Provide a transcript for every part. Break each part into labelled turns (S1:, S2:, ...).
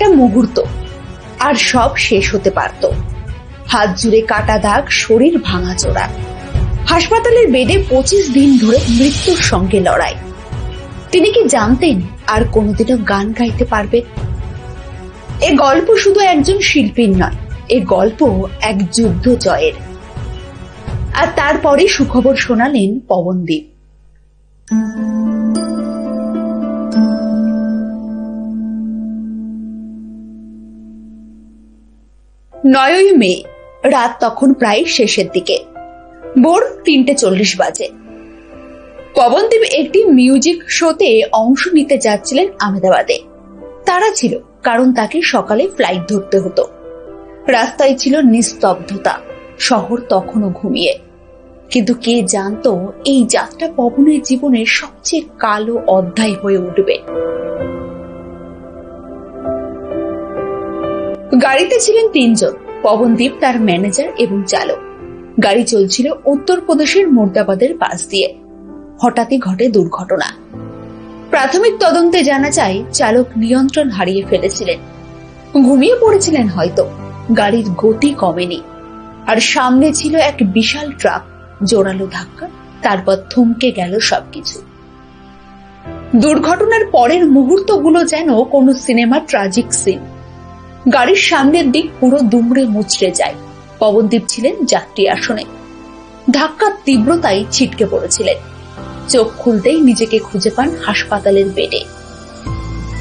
S1: একটা মুহূর্ত, আর সব শেষ হতে পারত। হাত জুড়ে কাটা দাগ শরীর ভাঙা চোরা। হাসপাতালের বেডে পঁচিশ দিন ধরে মৃত্যুর সঙ্গে লড়াই। তিনি কি জানতেন আর কোনোদিনও গান গাইতে পারবে এ গল্প শুধু একজন শিল্পীর নয়, এ গল্প এক যুদ্ধ জয়ের। আর তারপরে সুখবর শোনালেন পবনদীপ। নয়ই মে, রাত তখন প্রায় শেষের দিকে। ভোর তিনটে চল্লিশ বাজে। পবনদীপ একটি মিউজিক শোতে অংশ নিতে যাচ্ছিলেন আহমেদাবাদে। তারা ছিল, কারণ তাকে সকালে ফ্লাইট ধরতে হতো। রাস্তায় ছিল নিস্তব্ধতা, শহর তখনও ঘুমিয়ে। কিন্তু কে জানতো, এই যাত্রা পবনের জীবনের সবচেয়ে কালো অধ্যায় হয়ে উঠবে। গাড়িতে ছিলেন তিনজন, পবনদীপ তার ম্যানেজার এবং চালক। গাড়ি চলছিল উত্তরপ্রদেশের মুর্দাবাদের পাশ দিয়ে। হঠাৎই ঘটে দুর্ঘটনা। প্রাথমিক তদন্তে জানা যায়, চালক নিয়ন্ত্রণ হারিয়ে ফেলেছিলেন। ঘুমিয়ে পড়েছিলেন হয়তো। গাড়ির গতি কমেনি। আর সামনে ছিল এক বিশাল ট্রাক, জোরালো ধাক্কা, তারপর থমকে গেল সবকিছু। দুর্ঘটনার পরের মুহূর্তগুলো যেন কোনো সিনেমার ট্রাজিক সিন গাড়ির সামনের দিক পুরো দুমড়ে মুচড়ে যায়। পবনদীপ ছিলেন যাত্রী আসনে। ধাক্কার তীব্রতায় ছিটকে পড়েছিলেন। চোখ খুলতেই নিজেকে খুঁজে পান হাসপাতালের বেডে।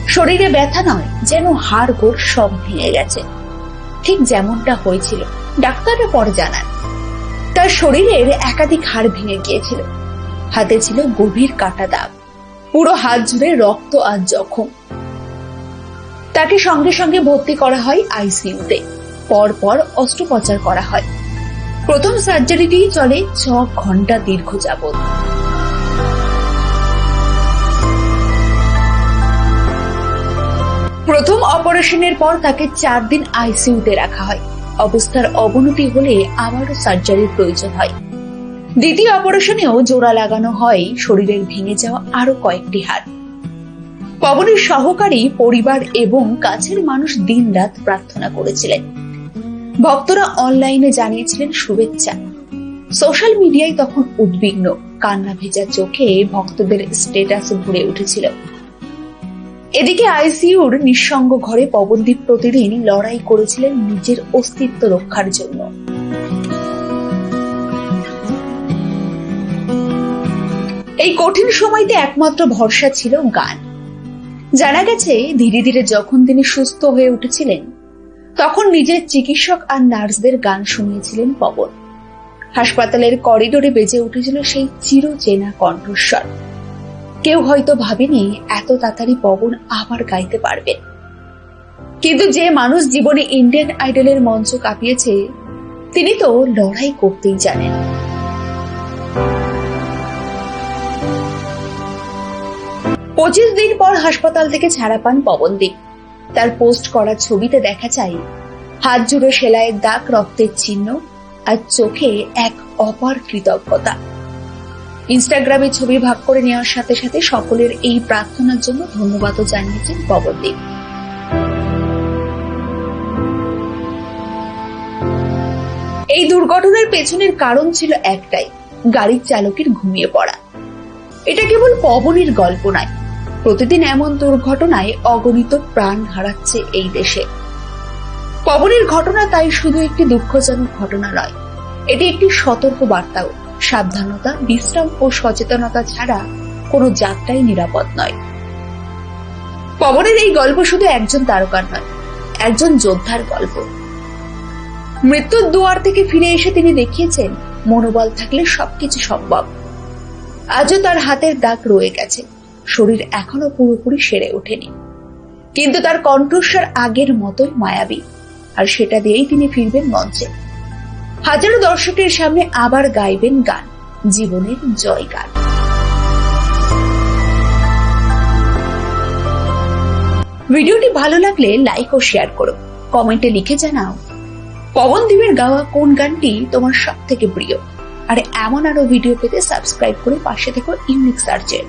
S1: শরীরে ব্যথা নয়, যেন হাড় গোড় সব ভেঙে গেছে। ঠিক যেমনটা হয়েছিল, ডাক্তাররা পরে জানান। তার শরীরের একাধিক হাড় ভেঙে গিয়েছিল। হাতে ছিল গভীর কাটা দাগ। পুরো হাত জুড়ে রক্ত আর জখম। তাকে সঙ্গে সঙ্গে ভর্তি করা হয় আইসিইউতে। পরপর অস্ত্রোপচার করা হয়। প্রথম সার্জারিটি চলে ছ ঘণ্টা দীর্ঘ যাবত প্রথম অপারেশনের পর তাকে চার দিন আইসিইউতে রাখা হয়। অবস্থার অবনতি হলে আবারও সার্জারির প্রয়োজন হয়। দ্বিতীয় অপারেশনেও জোড়া লাগানো হয়, শরীরের ভেঙে যাওয়া আরও কয়েকটি হাড়। পবনের সহকারী পরিবার এবং কাছের মানুষ দিনরাত প্রার্থনা করেছিলেন। ভক্তরা অনলাইনে জানিয়েছিলেন শুভেচ্ছা। সোশ্যাল মিডিয়ায় তখন উদ্বিগ্ন, কান্না ভেজা চোখে ভক্তদের স্টেটাস ভরে উঠেছিল। এদিকে আইসিইউর নিঃসঙ্গ ঘরে পবনদীপ প্রতিদিন লড়াই করেছিলেন নিজের অস্তিত্ব রক্ষার জন্য। এই কঠিন সময়তে একমাত্র ভরসা ছিল গান। জানা গেছে, ধীরে ধীরে যখন তিনি সুস্থ হয়ে উঠেছিলেন, তখন নিজের চিকিৎসক আর নার্সদের গান শুনিয়েছিলেন পবন। হাসপাতালের করিডোরে বেজে উঠেছিল সেই চিরচেনা কণ্ঠস্বর। কেউ হয়তো ভাবেনি, এত তাড়াতাড়ি পবন আবার গাইতে পারবে। কিন্তু যে মানুষ জীবনে ইন্ডিয়ান আইডলের মঞ্চ কাঁপিয়েছে, তিনি তো লড়াই করতেই জানেন। পঁচিশ দিন পর হাসপাতাল থেকে ছাড়া পান পবনদীপ। তার পোস্ট করা ছবিতে দেখা যায়, হাত জুড়ে সেলাইয়ের দাগ, রক্তের চিহ্ন আর চোখে এক অপার কৃতজ্ঞতা। ইনস্টাগ্রামে ছবি ভাগ করে নেওয়ার সাথে সাথে সকলের এই প্রার্থনার জন্য ধন্যবাদও জানিয়েছেন পবনদীপ। এই দুর্ঘটনার পেছনের কারণ ছিল একটাই, গাড়ির চালকের ঘুমিয়ে পড়া। এটা কেবল পবনের গল্প নয় প্রতিদিন এমন দুর্ঘটনায় অগণিত প্রাণ হারাচ্ছে এই দেশে। পবনের ঘটনা তাই শুধু একটি দুঃখজনক ঘটনা নয়, এটি একটি সতর্ক বার্তাও। সাবধানতা, বিশ্রাম ও সচেতনতা ছাড়া কোনো যাত্রাই নিরাপদ নয়। পবনের এই গল্প শুধু একজন তারকার নয়, একজন যোদ্ধার গল্প। মৃত্যুর দুয়ার থেকে ফিরে এসে তিনি দেখিয়েছেন, মনোবল থাকলে সবকিছু সম্ভব। আজও তার হাতের দাগ রয়ে গেছে। শরীর এখনও পুরোপুরি সেরে ওঠেনি। কিন্তু তার কণ্ঠস্বর আগের মতোই মায়াবী, আর সেটা দিয়েই তিনি ফিরবেন মঞ্চে। হাজারো দর্শকের সামনে আবার গাইবেন গান, জীবনের জয় গান ভিডিওটি ভালো লাগলে লাইক ও শেয়ার করো, কমেন্টে লিখে জানাও, পবন পবনদীপের গাওয়া কোন গানটি তোমার সব থেকে প্রিয়? আর এমন আরও ভিডিও পেতে সাবস্ক্রাইব করে পাশে থেকো ইউনিক সার্চের